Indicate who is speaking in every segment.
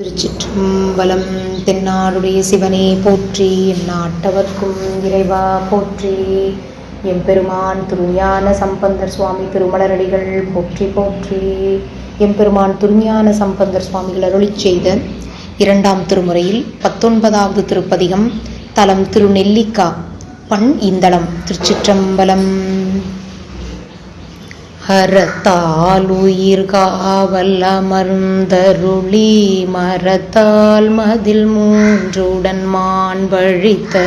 Speaker 1: திருச்சிற்றம்பலம் தென்னாடுடைய சிவனே போற்றி எந்நாட்டவர்க்கும் இறைவா போற்றி. எம்பெருமான் திருஞான சம்பந்தர் சுவாமி திருமலரடிகள் போற்றி போற்றி. எம்பெருமான் திருஞான சம்பந்தர் சுவாமிகள் அருளி செய்த இரண்டாம் திருமுறையில் பத்தொன்பதாவது திருப்பதிகம் தலம் திருநெல்லிக்கா பண் இந்தளம் திருச்சிற்றம்பலம். அறத்தாலுயிர் காவல் அமர்ந்தருளி மரத்தால் மதில் மூன்றுடன் மான் வழித்த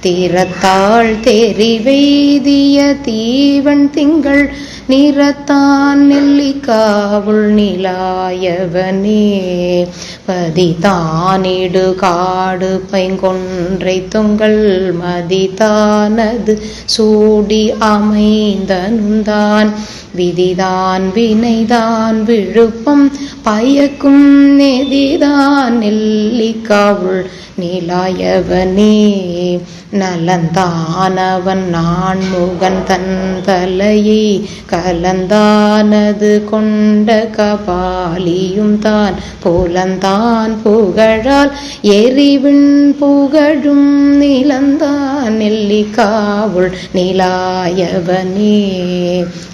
Speaker 1: திறத்தாள் தெரிவெய்திய தீவன் திங்கள் நிறத்தான் நெல்லிக்காவுள் நிலாயவனே. பதிதானிடு காடு பைங்கொன்றை தொங்கள் மதிதானது சூடி அமைந்தனுந்தான். விதிதான் வினைதான் விழுப்பம் பயக்கும் நெதிதான் நெல்லிக்காவுள் நிலாயவனே. நலந்தானவன் நான் முகன் தன் தலையை கலந்தானது கொண்ட கபாலியும் தான். புலந்தான் புகழால் எரிவின் புகழும் நிலந்தான். நெல்லிக்காவுள் நிலாயவனே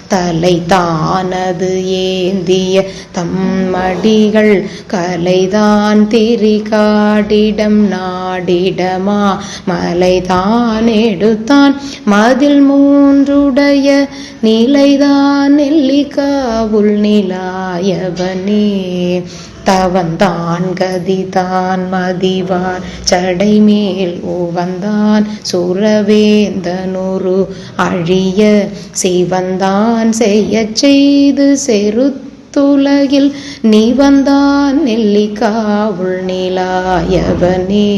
Speaker 1: தலை தானது ஏந்திய தம்மடிகள் கலைதான் திரிகாடிடம் நாடிடமா? மலைதான் எடுத்தான். மதில் மூன்றுடைய நிலைதான் நெல்லிக்காவுள் நிலாயவனே. தவந்தான் கதிதான் மதிவார். சடைமேல் ஓவந்தான் சுரவேந்தனுரு அழிய சிவந்தான் நான் செய்ய செய்து செருத்துலகில் நீ வந்தான் நெல்லிக்காவுள் நிலாயவனே.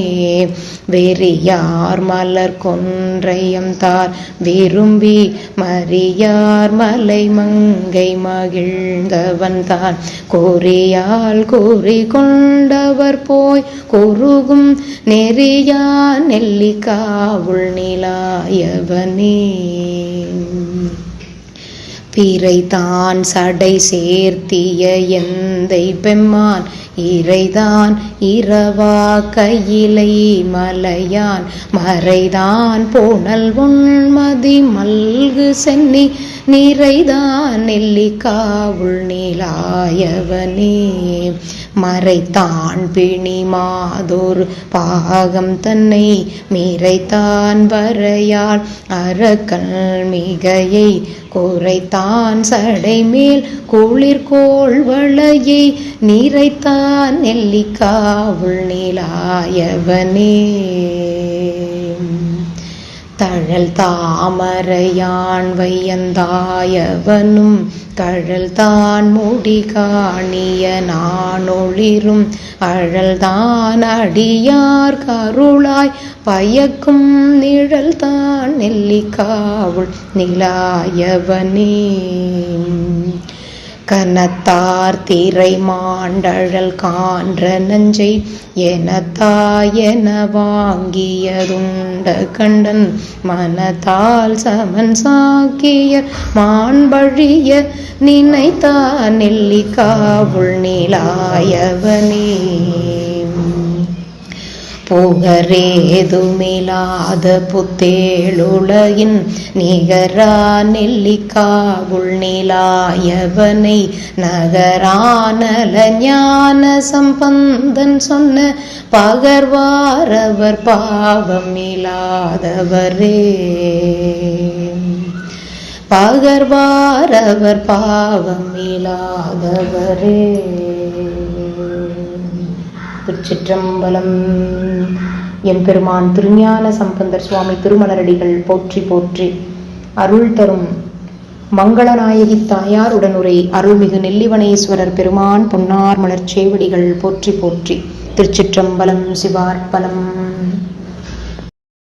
Speaker 1: வெறியார் மலர் கொன்றையம் தார்? விரும்பி மறியார் மலை மங்கை மகிழ்ந்தவன் தான். கோரியால் கூறி கொண்டவர் போய் குறுகும் நெறியா நெல்லிக்காவுள் நிலாயவனே. பிறை தான் சடை சேர்த்திய எந்தை பெம்மான் இறைதான் இரவா கையிலை மலையான் மறைதான் போனல் உண்மதி மல்கு சென்னி நிறைதான் நெல்லிக்காவுள் நீலாயவனே மறைத்தான் பிணி மாதோர் பாகம் தன்னை மீறைத்தான் வரையால் அறக்கல் மிகையை குறைத்தான் சடைமேல் குளிர்கோள் வளையை நிறைத்தான் நெல்லிக்காவுள் நீலாயவனே தழல் தாமரையான் வையந்தாயவனும் கழல் தான் முடி காணிய நானொளிரும் அழல்தான் அடியார் கருளாய் பயக்கும் நிழல் தான் நெல்லிக்காவுள் நிலாயவனே கனத்தார் திரை மாண்டழல் கான்ற நஞ்சை எனத்தாயன வாங்கியதுண்ட கண்டன் மனத்தால் சமன் சாக்கிய மாண்பழிய நினைத்தா நெல்லிக்காவுள் நிலாயவனே. புகரேதுமிலாத புத்தேளுலகின் நிகரா நெல்லிக்காவுள் நிலாயவனை நகரானல ஞான சம்பந்தன் சொன்ன பகர்வாரவர் பாவம் இல்லாதவரே. பகர்வாரவர் பாவம் இல்லாதவரே. திருச்சிற்றம்பலம். எம்பெருமான் திருஞான சம்பந்தர் சுவாமி திருமலரடிகள் போற்றி போற்றி. அருள் தரும் மங்களநாயகி தாயார் உடனுரை அருள்மிகு நெல்லிவனேஸ்வரர் பெருமான் பொன்னார் மலர் சேவடிகள் போற்றி போற்றி. திருச்சிற்றம்பலம் சிவார்ப்பலம்